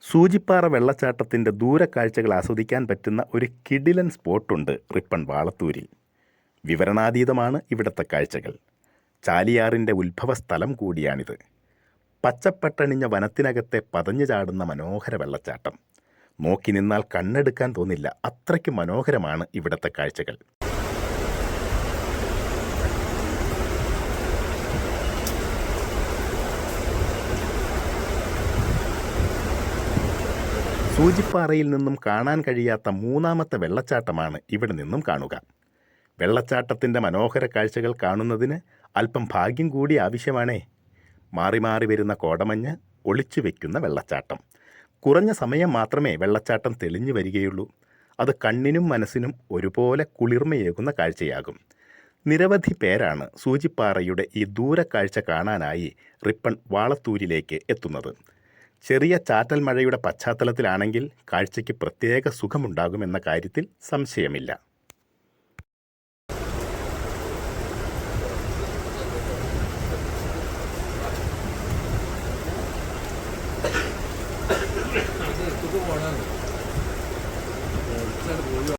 സൂചിപ്പാറ വെള്ളച്ചാട്ടത്തിന്റെ ദൂരക്കാഴ്ചകൾ ആസ്വദിക്കാൻ പറ്റുന്ന ഒരു കിടിലൻ സ്പോട്ടുണ്ട് റിപ്പൺ വാളത്തൂരിൽ വിവരണാതീതമാണ് ഇവിടുത്തെ കാഴ്ചകൾ. ചാലിയാറിന്റെ ഉത്ഭവസ്ഥലം കൂടിയാണിത്. പച്ചപ്പട്ടണിഞ്ഞ വനത്തിനകത്തെ പതഞ്ഞു ചാടുന്ന മനോഹര വെള്ളച്ചാട്ടം. നോക്കി നിന്നാൽ കണ്ണെടുക്കാൻ തോന്നില്ല അത്രയ്ക്ക് മനോഹരമാണ് ഇവിടുത്തെ കാഴ്ചകൾ. സൂചിപ്പാറയിൽ നിന്നും കാണാൻ കഴിയാത്ത മൂന്നാമത്തെ വെള്ളച്ചാട്ടമാണ് ഇവിടെ നിന്നും കാണുക. വെള്ളച്ചാട്ടത്തിന്റെ മനോഹര കാഴ്ചകൾ കാണുന്നതിന് അല്പം ഭാഗ്യം കൂടി ആവശ്യമാണേ. മാറി മാറി വരുന്ന കോടമഞ്ഞ് ഒളിച്ചു വയ്ക്കുന്ന വെള്ളച്ചാട്ടം. കുറഞ്ഞ സമയം മാത്രമേ വെള്ളച്ചാട്ടം തെളിഞ്ഞു വരികയുള്ളൂ. അത് കണ്ണിനും മനസ്സിനും ഒരുപോലെ കുളിർമയേകുന്ന കാഴ്ചയാകും. നിരവധി പേരാണ് സൂചിപ്പാറയുടെ ഈ ദൂരക്കാഴ്ച കാണാനായി റിപ്പൺ വാളത്തൂരിലേക്ക് എത്തുന്നത്. ചെറിയ ചാറ്റൽ മഴയുടെ പശ്ചാത്തലത്തിലാണെങ്കിൽ കാഴ്ചയ്ക്ക് പ്രത്യേക സുഖമുണ്ടാകുമെന്ന കാര്യത്തിൽ സംശയമില്ല.